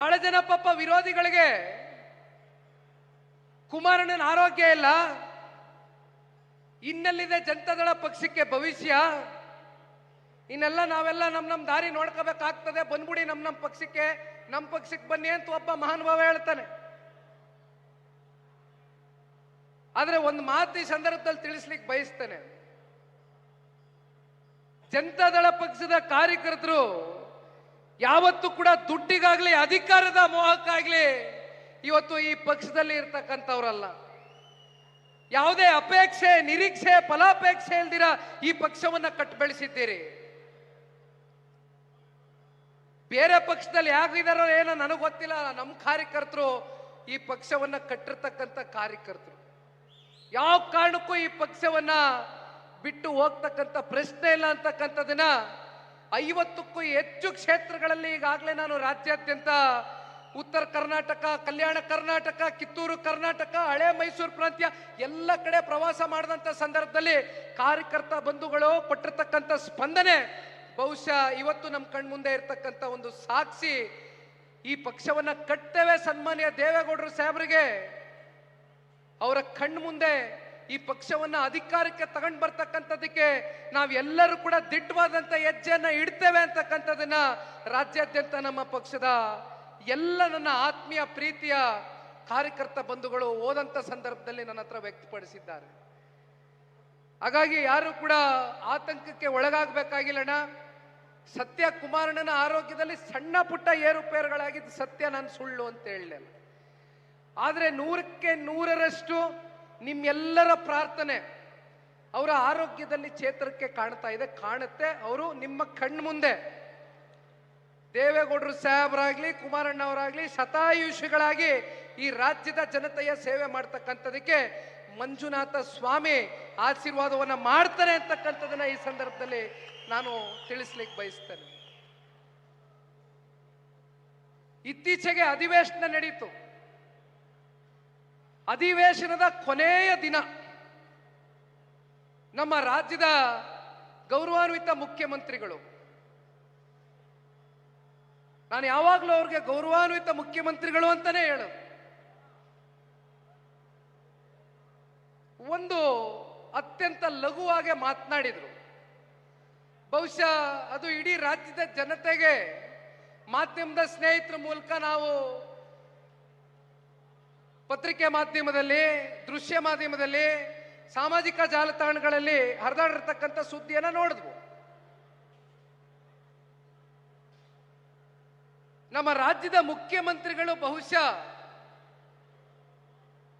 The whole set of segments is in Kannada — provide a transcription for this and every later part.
ಬಹಳ ಜನ ಪಾಪ ವಿರೋಧಿಗಳಿಗೆ ಕುಮಾರಣ್ಣನ ಆರೋಗ್ಯ ಇಲ್ಲ. ಇನ್ನಲ್ಲಿದೆ ಜನತಾದಳ ಪಕ್ಷಕ್ಕೆ ಭವಿಷ್ಯ. ಇನ್ನೆಲ್ಲ ನಾವೆಲ್ಲ ನಮ್ ನಮ್ ದಾರಿ ನೋಡ್ಕೋಬೇಕಾಗ್ತದೆ. ಬಂದ್ಬಿಡಿ ನಮ್ಮ ನಮ್ಮ ಪಕ್ಷಕ್ಕೆ. ನಮ್ಮ ಪಕ್ಷಕ್ಕೆ ಬನ್ನಿ ಅಂತ ಒಬ್ಬ ಮಹಾನುಭಾವ ಹೇಳ್ತಾನೆ. ಆದರೆ ಒಂದು ಮಾತು ಈ ಸಂದರ್ಭದಲ್ಲಿ ತಿಳಿಸ್ಲಿಕ್ಕೆ ಬಯಸ್ತೇನೆ. ಜನತಾದಳ ಪಕ್ಷದ ಕಾರ್ಯಕರ್ತರು ಯಾವತ್ತೂ ಕೂಡ ದುಡ್ಡಿಗಾಗ್ಲಿ, ಅಧಿಕಾರದ ಮೋಹಕ್ಕಾಗ್ಲಿ ಇವತ್ತು ಈ ಪಕ್ಷದಲ್ಲಿ ಇರ್ತಕ್ಕಂಥವ್ರಲ್ಲ. ಯಾವುದೇ ಅಪೇಕ್ಷೆ, ನಿರೀಕ್ಷೆ, ಫಲಾಪೇಕ್ಷೆ ಇಲ್ದಿರ ಈ ಪಕ್ಷವನ್ನ ಕಟ್ ಬೆಳೆಸಿದ್ದೀರಿ. ಬೇರೆ ಪಕ್ಷದಲ್ಲಿ ಯಾಕಿದಾರೋ ಏನೋ ನನಗೆ ಗೊತ್ತಿಲ್ಲ ನಮ್ಮ ಕಾರ್ಯಕರ್ತರು ಈ ಪಕ್ಷವನ್ನ ಕಟ್ಟಿರ್ತಕ್ಕಂಥ ಕಾರ್ಯಕರ್ತರು. ಯಾವ ಕಾರಣಕ್ಕೂ ಈ ಪಕ್ಷವನ್ನ ಬಿಟ್ಟು ಹೋಗ್ತಕ್ಕಂಥ ಪ್ರಶ್ನೆ ಇಲ್ಲ ಅಂತಕ್ಕಂಥದನ್ನ ಐವತ್ತಕ್ಕೂ ಹೆಚ್ಚು ಕ್ಷೇತ್ರಗಳಲ್ಲಿ ಈಗಾಗಲೇ ನಾನು ರಾಜ್ಯಾದ್ಯಂತ ಉತ್ತರ ಕರ್ನಾಟಕ, ಕಲ್ಯಾಣ ಕರ್ನಾಟಕ, ಕಿತ್ತೂರು ಕರ್ನಾಟಕ, ಹಳೆ ಮೈಸೂರು ಪ್ರಾಂತ್ಯ ಎಲ್ಲ ಕಡೆ ಪ್ರವಾಸ ಮಾಡಿದಂಥ ಸಂದರ್ಭದಲ್ಲಿ ಕಾರ್ಯಕರ್ತ ಬಂಧುಗಳು ಕೊಟ್ಟಿರ್ತಕ್ಕಂಥ ಸ್ಪಂದನೆ, ಬಹುಶಃ ಇವತ್ತು ನಮ್ಮ ಕಣ್ಮುಂದೆ ಇರತಕ್ಕಂಥ ಒಂದು ಸಾಕ್ಷಿ ಈ ಪಕ್ಷವನ್ನ ಕಟ್ಟೇವೆ ಸನ್ಮಾನ್ಯ ದೇವೇಗೌಡರು ಸಾಹೇಬರಿಗೆ ಅವರ ಕಣ್ಣು ಮುಂದೆ ಈ ಪಕ್ಷವನ್ನ ಅಧಿಕಾರಕ್ಕೆ ತಗೊಂಡ್ ಬರ್ತಕ್ಕಂಥದಕ್ಕೆ ನಾವೆಲ್ಲರೂ ಕೂಡ ದಿಟ್ಟವಾದಂತ ಹೆಜ್ಜೆಯನ್ನ ಇಡ್ತೇವೆ ಅಂತಕ್ಕಂಥದನ್ನ ರಾಜ್ಯಾದ್ಯಂತ ನಮ್ಮ ಪಕ್ಷದ ಎಲ್ಲ ನನ್ನ ಆತ್ಮೀಯ ಪ್ರೀತಿಯ ಕಾರ್ಯಕರ್ತ ಬಂಧುಗಳು ಓದಂತ ಸಂದರ್ಭದಲ್ಲಿ ನನ್ನ ಹತ್ರ ವ್ಯಕ್ತಪಡಿಸಿದ್ದಾರೆ. ಹಾಗಾಗಿ ಯಾರು ಕೂಡ ಆತಂಕಕ್ಕೆ ಒಳಗಾಗಬೇಕಾಗಿಲ್ಲಣ್ಣ. ಸತ್ಯ ಕುಮಾರಣ್ಣನ ಆರೋಗ್ಯದಲ್ಲಿ ಸಣ್ಣ ಪುಟ್ಟ ಏರುಪೇರುಗಳಾಗಿದ್ದು ಸತ್ಯ ನಾನು ಸುಳ್ಳು ಅಂತ ಹೇಳಲಿಲ್ಲ. ಆದರೆ ನೂರಕ್ಕೆ ನೂರರಷ್ಟು ನಿಮ್ಮೆಲ್ಲರ ಪ್ರಾರ್ಥನೆ ಅವರ ಆರೋಗ್ಯದಲ್ಲಿ ಚೇತರಿಕೆ ಕಾಣ್ತಾ ಇದೆ, ಕಾಣುತ್ತೆ. ಅವರು ನಿಮ್ಮ ಕಣ್ಣು ಮುಂದೆ. ದೇವೇಗೌಡರು ಸಾಹೇಬರಾಗ್ಲಿ, ಕುಮಾರಣ್ಣವರಾಗ್ಲಿ, ಶತಾಯುಷಿಗಳಾಗಿ ಈ ರಾಜ್ಯದ ಜನತೆಯ ಸೇವೆ ಮಾಡ್ತಕ್ಕಂಥದಕ್ಕೆ ಮಂಜುನಾಥ ಸ್ವಾಮಿ ಆಶೀರ್ವಾದವನ್ನ ಮಾಡ್ತಾರೆ ಅಂತಕ್ಕಂಥದನ್ನ ಈ ಸಂದರ್ಭದಲ್ಲಿ ನಾನು ತಿಳಿಸ್ಲಿಕ್ಕೆ ಬಯಸ್ತೇನೆ. ಇತ್ತೀಚೆಗೆ ಅಧಿವೇಶನ ನಡೀತು. ಅಧಿವೇಶನದ ಕೊನೆಯ ದಿನ ನಮ್ಮ ರಾಜ್ಯದ ಗೌರವಾನ್ವಿತ ಮುಖ್ಯಮಂತ್ರಿಗಳು. ನಾನು ಯಾವಾಗಲೂ ಅವ್ರಿಗೆ ಗೌರವಾನ್ವಿತ ಮುಖ್ಯಮಂತ್ರಿಗಳು ಅಂತಾನೆ ಹೇಳು ಒಂದು ಅತ್ಯಂತ ಲಘುವಾಗಿ ಮಾತನಾಡಿದರು. ಬಹುಶಃ ಅದು ಇಡೀ ರಾಜ್ಯದ ಜನತೆಗೆ ಮಾಧ್ಯಮದ ಸ್ನೇಹಿತರ ಮೂಲಕ ನಾವು ಪತ್ರಿಕೆ ಮಾಧ್ಯಮದಲ್ಲಿ, ದೃಶ್ಯ ಮಾಧ್ಯಮದಲ್ಲಿ, ಸಾಮಾಜಿಕ ಜಾಲತಾಣಗಳಲ್ಲಿ ಹರಿದಾಡಿರ್ತಕ್ಕಂಥ ಸುದ್ದಿಯನ್ನು ನೋಡಿದ್ವು. ನಮ್ಮ ರಾಜ್ಯದ ಮುಖ್ಯಮಂತ್ರಿಗಳು ಬಹುಶಃ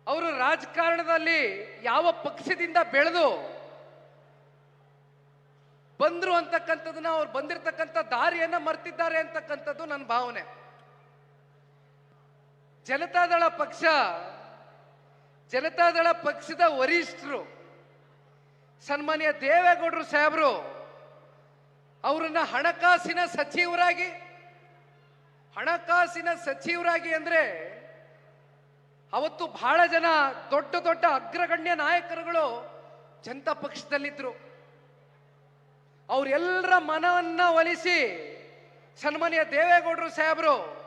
ಅವರು ರಾಜಕಾರಣದಲ್ಲಿ ಯಾವ ಪಕ್ಷದಿಂದ ಬೆಳೆದು ಬಂದ್ರು ಅಂತಕ್ಕಂಥದ್ದನ್ನ ಅವ್ರು ಬಂದಿರತಕ್ಕಂಥ ದಾರಿಯನ್ನ ಮರ್ತಿದ್ದಾರೆ ಅಂತಕ್ಕಂಥದ್ದು ನನ್ನ ಭಾವನೆ. ಜನತಾದಳ ಪಕ್ಷ, ಜನತಾದಳ ಪಕ್ಷದ ವರಿಷ್ಠರು, ಸನ್ಮಾನ್ಯ ದೇವೇಗೌಡರು ಸಾಹೇಬರು, ಅವರನ್ನ ಹಣಕಾಸಿನ ಸಚಿವರಾಗಿ ಹಣಕಾಸಿನ ಸಚಿವರಾಗಿ ಅಂದ್ರೆ ಅವತ್ತು ಬಹಳ ಜನ ದೊಡ್ಡ ದೊಡ್ಡ ಅಗ್ರಗಣ್ಯ ನಾಯಕರುಗಳು ಜನತಾ ಪಕ್ಷದಲ್ಲಿದ್ರು. ಅವರೆಲ್ಲರ ಮನವನ್ನ ಒಲಿಸಿ ಸನ್ಮಾನ್ಯ ದೇವೇಗೌಡರು ಸಾಹೇಬರು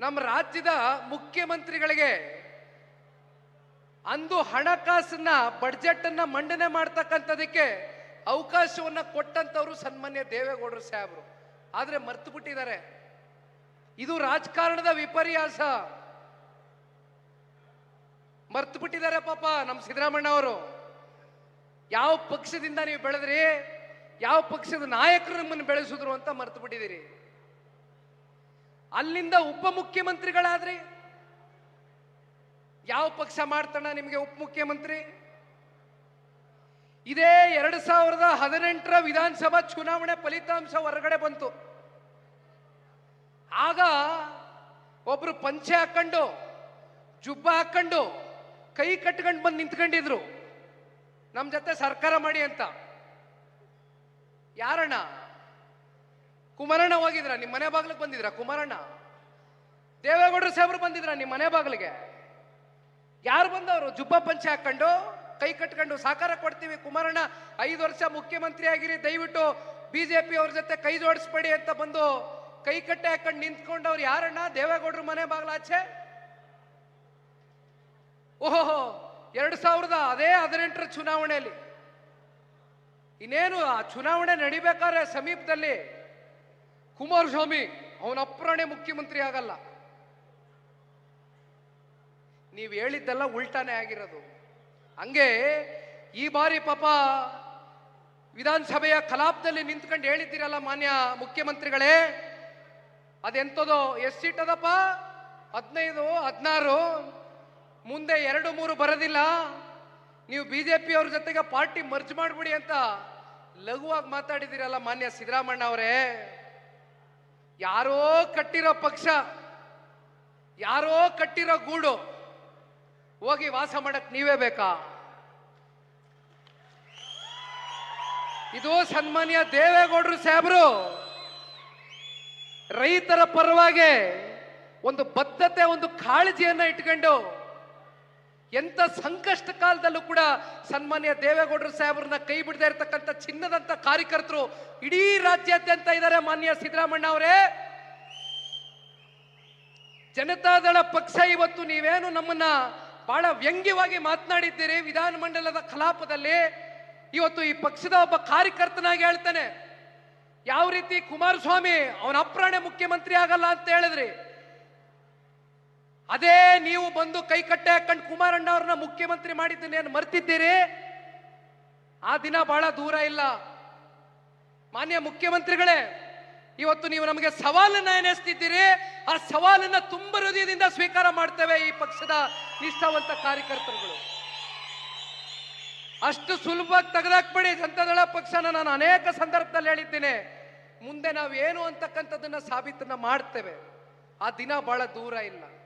ನಮ್ಮ ರಾಜ್ಯದ ಮುಖ್ಯಮಂತ್ರಿಗಳಿಗೆ ಅಂದು ಹಣಕಾಸನ್ನ ಬಡ್ಜೆಟ್ ಅನ್ನ ಮಂಡನೆ ಮಾಡ್ತಕ್ಕಂಥದಕ್ಕೆ ಅವಕಾಶವನ್ನ ಕೊಟ್ಟಂತವ್ರು ಸನ್ಮಾನ್ಯ ದೇವೇಗೌಡರು ಸಾಹೇಬರು. ಆದ್ರೆ ಮರ್ತು ಬಿಟ್ಟಿದ್ದಾರೆ ಇದು ರಾಜಕಾರಣದ ವಿಪರ್ಯಾಸ. ಮರ್ತು ಬಿಟ್ಟಿದ್ದಾರೆ ಪಾಪ ನಮ್ಮ ಸಿದ್ದರಾಮಣ್ಣ ಅವರು. ಯಾವ ಪಕ್ಷದಿಂದ ನೀವು ಬೆಳೆದ್ರಿ? ಯಾವ ಪಕ್ಷದ ನಾಯಕರು ನಿಮ್ಮನ್ನು ಬೆಳೆಸಿದ್ರು ಅಂತ ಮರ್ತು ಬಿಟ್ಟಿದ್ದೀರಿ ಅಲ್ಲಿಂದ ಉಪಮುಖ್ಯಮಂತ್ರಿಗಳಾದ್ರಿ ಯಾವ ಪಕ್ಷ ಮಾಡ್ತಾನ ನಿಮಗೆ ಉಪಮುಖ್ಯಮಂತ್ರಿ ಇದೇ ಎರಡು ಸಾವಿರದ ಹದಿನೆಂಟರ ವಿಧಾನಸಭಾ ಚುನಾವಣೆ ಫಲಿತಾಂಶ ಹೊರಗಡೆ ಬಂತು. ಆಗ ಒಬ್ರು ಪಂಚೆ ಹಾಕೊಂಡು, ಜುಬ್ಬ ಹಾಕೊಂಡು ಕೈ ಕಟ್ಕೊಂಡು ಬಂದು ನಿಂತ್ಕೊಂಡಿದ್ರು. ನಮ್ಮ ಜೊತೆ ಸರ್ಕಾರ ಮಾಡಿ ಅಂತ. ಯಾರಣ್ಣ? ಕುಮಾರಣ್ಣ ಹೋಗಿದ್ರ? ನಿಮ್ಮ ಮನೆ ಬಾಗಿಲಿಗೆ ಬಂದಿದ್ರ? ಕುಮಾರಣ್ಣ? ದೇವೇಗೌಡರು ಸಾಹೇಬ್ರು ಬಂದಿದ್ರ ನಿಮ್ಮ ಮನೆ ಬಾಗ್ಲಿಗೆ? ಯಾರು ಬಂದವರು? ಜುಬ್ಬ ಪಂಚೆ ಹಾಕೊಂಡು ಕೈ ಕಟ್ಕೊಂಡು ಸಾಕಾರ ಕೊಡ್ತೀವಿ. ಕುಮಾರಣ್ಣ, ಐದು ವರ್ಷ ಮುಖ್ಯಮಂತ್ರಿ ಆಗಿರಿ. ದಯವಿಟ್ಟು ಬಿಜೆಪಿ ಅವ್ರ ಜೊತೆ ಕೈ ಜೋಡಿಸ್ಬೇಡಿ ಅಂತ ಬಂದು ಕೈ ಕಟ್ಟೆ ಹಾಕೊಂಡು ನಿಂತ್ಕೊಂಡವ್ರು ಯಾರಣ್ಣ? ದೇವೇಗೌಡರು ಮನೆ ಬಾಗ್ಲಾಚೆ ಓಹೋ ಎರಡು ಸಾವಿರದ ಅದೇ ಹದಿನೆಂಟರ ಚುನಾವಣೆಯಲ್ಲಿ. ಇನ್ನೇನು ಆ ಚುನಾವಣೆ ನಡಿಬೇಕಾದ್ರೆ ಸಮೀಪದಲ್ಲಿ ಕುಮಾರಸ್ವಾಮಿ, ಅವನ ಅಪ್ರಾಣೆ ಮುಖ್ಯಮಂತ್ರಿ ಆಗಲ್ಲ. ನೀವು ಹೇಳಿದ್ದೆಲ್ಲ ಉಲ್ಟಾನೇ ಆಗಿರೋದು. ಹಂಗೆ ಈ ಬಾರಿ ಪಾಪ ವಿಧಾನಸಭೆಯ ಕಲಾಪದಲ್ಲಿ ನಿಂತ್ಕೊಂಡು ಹೇಳಿದ್ದೀರಲ್ಲ ಮಾನ್ಯ ಮುಖ್ಯಮಂತ್ರಿಗಳೇ ಅದೆಂಥದೋ ಎಷ್ಟು ಸೀಟ್ ಅದಪ್ಪ ಹದಿನೈದು, ಹದಿನಾರು, ಮುಂದೆ ಎರಡು, ಮೂರು ಬರೋದಿಲ್ಲ. ನೀವು ಬಿ ಜೆ ಅವ್ರ ಜೊತೆಗೆ ಪಾರ್ಟಿ ಮರ್ಜ್ ಮಾಡ್ಬಿಡಿ ಅಂತ ಲಘುವಾಗಿ ಮಾತಾಡಿದ್ದೀರಲ್ಲ ಮಾನ್ಯ ಸಿದ್ದರಾಮಣ್ಣ ಅವರೇ. ಯಾರೋ ಕಟ್ಟಿರೋ ಪಕ್ಷ, ಯಾರೋ ಕಟ್ಟಿರೋ ಗೂಡು, ಹೋಗಿ ವಾಸ ಮಾಡಕ್ ನೀವೇ ಬೇಕಾ? ಇದು ಸನ್ಮಾನ್ಯ ದೇವೇಗೌಡರು ಸಾಹೇಬರು. ರೈತರ ಪರವಾಗಿ ಒಂದು ಬದ್ಧತೆ, ಒಂದು ಕಾಳಜಿಯನ್ನ ಇಟ್ಕೊಂಡು ಎಂತ ಸಂಕಷ್ಟ ಕಾಲದಲ್ಲೂ ಕೂಡ ಸನ್ಮಾನ್ಯ ದೇವೇಗೌಡರು ಸಾಹೇಬ್ರನ್ನ ಕೈ ಬಿಡದೆ ಇರತಕ್ಕಂಥ ಚಿನ್ನದಂತ ಕಾರ್ಯಕರ್ತರು ಇಡೀ ರಾಜ್ಯಾದ್ಯಂತ ಇದ್ದಾರೆ ಮಾನ್ಯ ಸಿದ್ದರಾಮಣ್ಣ ಅವರೇ. ಜನತಾದಳ ಪಕ್ಷ ಇವತ್ತು ನೀವೇನು ನಮ್ಮನ್ನ ಬಹಳ ವ್ಯಂಗ್ಯವಾಗಿ ಮಾತನಾಡಿದ್ದೀರಿ. ವಿಧಾನಮಂಡಲದ ಕಲಾಪದಲ್ಲಿ ಇವತ್ತು ಈ ಪಕ್ಷದ ಒಬ್ಬ ಕಾರ್ಯಕರ್ತನಾಗಿ ಹೇಳ್ತಾನೆ. ಯಾವ ರೀತಿ ಕುಮಾರಸ್ವಾಮಿ ಅವನ ಅಪ್ರಾಣೆ ಮುಖ್ಯಮಂತ್ರಿ ಆಗಲ್ಲ ಅಂತ ಹೇಳಿದ್ರಿ. ಅದೇ ನೀವು ಬಂದು ಕೈ ಕಟ್ಟೆ ಹಾಕೊಂಡು ಕುಮಾರಣ್ಣ ಅವ್ರನ್ನ ಮುಖ್ಯಮಂತ್ರಿ ಮಾಡಿದ್ದನ್ನೇನು ಮರ್ತಿದ್ದೀರಿ? ಆ ದಿನ ಬಹಳ ದೂರ ಇಲ್ಲ. ಮಾನ್ಯ ಮುಖ್ಯಮಂತ್ರಿಗಳೇ, ಇವತ್ತು ನೀವು ನಮಗೆ ಸವಾಲನ್ನ ಎನಿಸ್ತಿದ್ದೀರಿ ಆ ಸವಾಲನ್ನ ತುಂಬ ಹೃದಯದಿಂದ ಸ್ವೀಕಾರ ಮಾಡ್ತೇವೆ ಈ ಪಕ್ಷದ ನಿಷ್ಠಾವಂತ ಕಾರ್ಯಕರ್ತರುಗಳು. ಅಷ್ಟು ಸುಲಭವಾಗಿ ತೆಗೆದಾಕ್ಬೇಡಿ, ಜನತಾದಳ ಪಕ್ಷನ ನಾನು ಅನೇಕ ಸಂದರ್ಭದಲ್ಲಿ ಹೇಳಿದ್ದೇನೆ. ಮುಂದೆ ನಾವು ಏನು ಅಂತಕ್ಕಂಥದ್ದನ್ನ ಸಾಬೀತನ್ನ ಮಾಡ್ತೇವೆ. ಆ ದಿನ ಬಹಳ ದೂರ ಇಲ್ಲ.